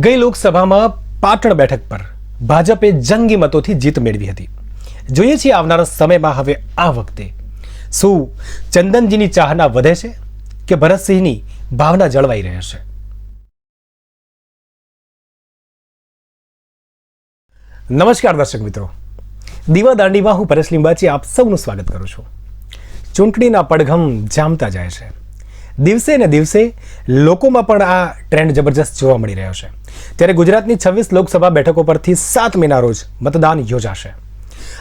ગઈ લોકસભામાં પાટણ બેઠક પર ભાજપે જંગી મતોથી જીત મેળવી હતી. જોઈએ છીએ આવનારા સમયમાં હવે આ વખતે શું ચંદનજીની ચાહના વધે છે કે ભરતસિંહની ભાવના જળવાઈ રહે છે? નમસ્કાર દર્શક મિત્રો. દીવા દાંડીમાં હું પરેશ લિંબાચી આપ સૌનું સ્વાગત કરું છું. ચૂંટણીના પડઘમ જામતા જાય છે. દિવસે ને દિવસે લોકોમાં પણ આ ટ્રેન્ડ જબરજસ્ત જોવા મળી રહ્યો છે. ત્યારે ગુજરાતની છવ્વીસ લોકસભા બેઠકો પરથી સાત મહિના રોજ મતદાન યોજાશે.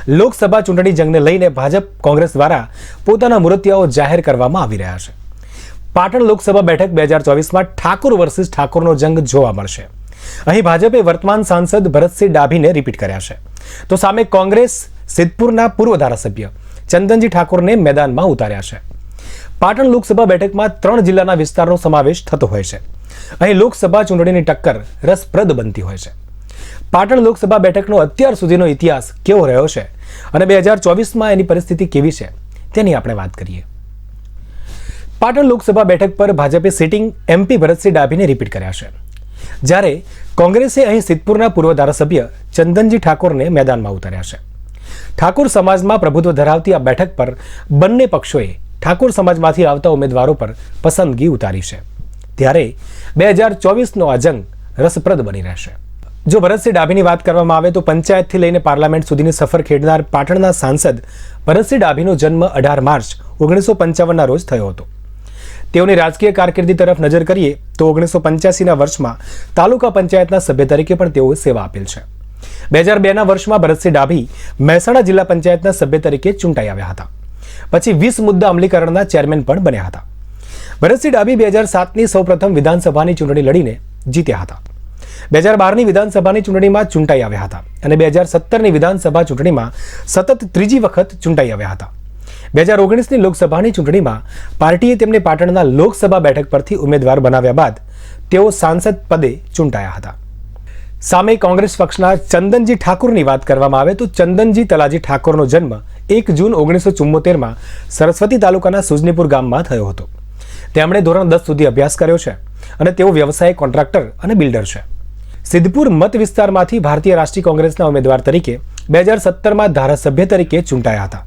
લોકસભા ચૂંટણી જંગને લઈને ભાજપ, કોંગ્રેસ દ્વારા પોતાના મૂર્તિયાઓ જાહેર કરવામાં આવી રહ્યા છે. પાટણ લોકસભા બેઠક બે હજાર ચોવીસમાં ઠાકોર વર્સિસ ઠાકોરનો જંગ જોવા મળશે. અહીં ભાજપે વર્તમાન સાંસદ ભરતસિંહ ડાભીને રિપીટ કર્યા છે. તો સામે કોંગ્રેસ, સિદ્ધપુરના પૂર્વ ધારાસભ્ય ચંદનજી ઠાકોરને મેદાનમાં ઉતાર્યા છે. પાટણ લોકસભા બેઠકમાં ત્રણ જિલ્લાના વિસ્તારનો સમાવેશ થતો હોય છે. અહીં લોકસભા ચૂંટણીની ટક્કર રસપ્રદ બનતી હોય છે. પાટણ લોકસભા બેઠકનો અત્યાર સુધીનો ઇતિહાસ કેવો રહ્યો છે અને બે હજાર ચોવીસમાં એની પરિસ્થિતિ કેવી છે તેની આપણે વાત કરીએ. પાટણ લોકસભા બેઠક પર ભાજપે સિટિંગ એમપી ભરતસિંહ ડાભીને રિપીટ કર્યા છે. જ્યારે કોંગ્રેસે અહીં સિદ્ધપુરના પૂર્વ ધારાસભ્ય ચંદનજી ઠાકોરને મેદાનમાં ઉતાર્યા છે. ઠાકોર સમાજમાં પ્રભુત્વ ધરાવતી આ બેઠક પર બંને પક્ષોએ ઠાકોર સમાજમાંથી આવતા ઉમેદવારો પર પસંદગી ઉતારી છે. ત્યારે બે હજાર ચોવીસનો આ જંગ રસપ્રદ બની રહેશે. જો ભરતસિંહ ડાભીની વાત કરવામાં આવે તો પંચાયતથી લઈને પાર્લામેન્ટ સુધીની સફર ખેડનાર પાટણના સાંસદ ભરતસિંહ ડાભીનો જન્મ અઢાર માર્ચ ઓગણીસો પંચાવનના રોજ થયો હતો. તેઓની રાજકીય કારકિર્દી તરફ નજર કરીએ તો ઓગણીસો પંચ્યાસીના વર્ષમાં તાલુકા પંચાયતના સભ્ય તરીકે પણ તેઓએ સેવા આપેલ છે. બે હજાર બેના વર્ષમાં ભરતસિંહ ડાભી મહેસાણા જિલ્લા પંચાયતના સભ્ય તરીકે ચૂંટાઈ આવ્યા હતા. પછી વીસ મુદ્દા અમલીકરણના ચેરમેન પણ બન્યા હતા. ભરતસિંહ ડાભી બે હજાર સાતની સૌપ્રથમ વિધાનસભાની ચૂંટણી લડીને જીત્યા હતા. બે હજાર બારની વિધાનસભાની ચૂંટણીમાં ચૂંટાઈ આવ્યા હતા અને બે હજાર સત્તરની વિધાનસભા ચૂંટણીમાં સતત ત્રીજી વખત ચૂંટાઈ આવ્યા હતા. બે હજાર ઓગણીસની લોકસભાની ચૂંટણીમાં પાર્ટીએ તેમને પાટણના લોકસભા બેઠક પરથી ઉમેદવાર બનાવ્યા બાદ તેઓ સાંસદ પદે ચૂંટાયા હતા. સામે કોંગ્રેસ પક્ષના ચંદનજી ઠાકુરની વાત કરવામાં આવે તો ચંદનજી તલાજી ઠાકોરનો જન્મ એક જૂન ઓગણીસો ચુમ્મોતેરમાં સરસ્વતી તાલુકાના સુજનીપુર ગામમાં થયો હતો. તેમણે ધોરણ દસ સુધી અભ્યાસ કર્યો છે અને તેઓ વ્યવસાય કોન્ટ્રાક્ટર અને બિલ્ડર છે. સિદ્ધપુર મત વિસ્તારમાંથી ભારતીય રાષ્ટ્રીય કોંગ્રેસના ઉમેદવાર તરીકે બે હજાર સત્તરમાં ધારાસભ્ય તરીકે ચૂંટાયા હતા.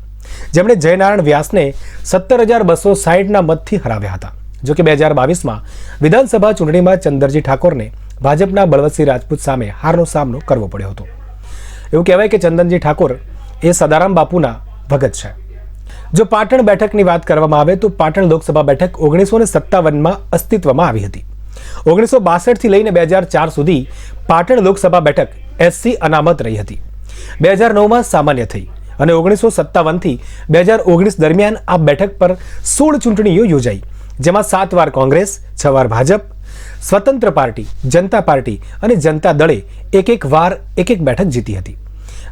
જેમણે જયનારાયણ વ્યાસને સત્તર હજાર બસો સાહીઠના મતથી હરાવ્યા હતા. જો કે બે હજાર બાવીસમાં વિધાનસભા ચૂંટણીમાં ચંદરજી ઠાકોરને ભાજપના બળવતસિંહ રાજપૂત સામે હારનો સામનો કરવો પડ્યો હતો. એવું કહેવાય કે ચંદનજી ઠાકોર એ સદારામ બાપુના ભગત છે. જો પાટણ બેઠકની વાત કરવામાં આવે તો પાટણ લોકસભા બેઠક ઓગણીસો ને સત્તાવનમાં અસ્તિત્વમાં આવી હતી. ઓગણીસો બાસઠથી લઈને બે હજાર ચાર સુધી પાટણ લોકસભા બેઠક એસસી અનામત રહી હતી. બે હજાર નવમાં સામાન્ય થઈ અને ઓગણીસો સત્તાવનથી બે હજાર ઓગણીસ દરમિયાન આ બેઠક પર સોળ ચૂંટણીઓ યોજાઈ, જેમાં સાત વાર કોંગ્રેસ, છ વાર ભાજપ, સ્વતંત્ર પાર્ટી, જનતા પાર્ટી અને જનતા દળે એક એક વાર એક એક બેઠક જીતી હતી.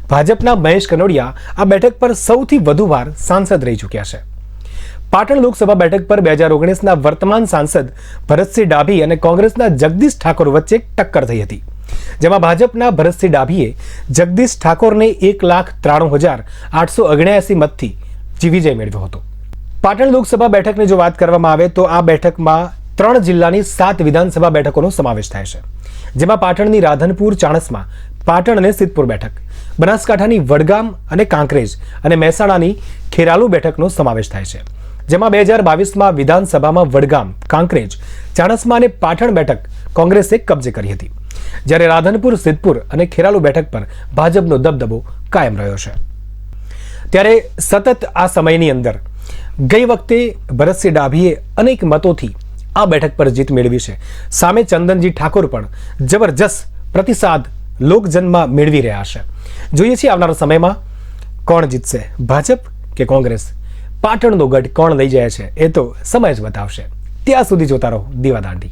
ભાજપના મહેશ કનોડિયા આ બેઠક પર સૌથી વધુ વાર સાંસદ રહી ચૂક્યા છે. પાટણ લોકસભા બેઠક પર બે હજાર ઓગણીસના વર્તમાન સાંસદ ભરતસિંહ ડાભી અને કોંગ્રેસના જગદીશ ઠાકોર વચ્ચે ટક્કર થઈ હતી. જેમાં ભાજપના ભરતસિંહ ડાભીએ જગદીશ ઠાકોરને એક લાખ ત્રાણું હજાર આઠસો અગણ્યાસી મતથી વિજય મેળવ્યો હતો. પાટણ લોકસભા બેઠકની જો વાત કરવામાં આવે તો આ બેઠકમાં ત્રણ જિલ્લાની સાત વિધાનસભા બેઠકોનો સમાવેશ થાય છે. જેમાં પાટણની રાધનપુર, ચાણસમાં પાટણ અને સિદ્ધપુર બેઠક, બનાસકાંઠાની વડગામ અને કાંકરેજ અને મહેસાણાની ખેરાલુ બેઠકનો સમાવેશ થાય છે, જેમાં બે હજાર બાવીસમાં વિધાનસભામાં વડગામ, કાંકરેજ, ચાણસ્મા અને પાટણ બેઠક કોંગ્રેસે કબજે કરી હતી. જ્યારે રાધનપુર, સિદ્ધપુર અને ખેરાલુ બેઠક પર ભાજપનો દબદબો કાયમ રહ્યો છે. ત્યારે સતત આ સમયની અંદર ગઈ વખતે ભરતસિંહ ડાભીએ અનેક મતોથી આ બેઠક પર જીત મેળવી છે. સામે ચંદનજી ઠાકોર પણ જબરજસ્ત પ્રતિસાદ લોકજનમાં મેળવી રહ્યા છે. જોઈએ છીએ આવનારા સમયમાં કોણ જીતશે, ભાજપ કે કોંગ્રેસ? પાટણનો ગઢ કોણ લઈ જાય છે એ તો સમય જ બતાવશે. ત્યાં સુધી જોતા રહો દીવાદાંડી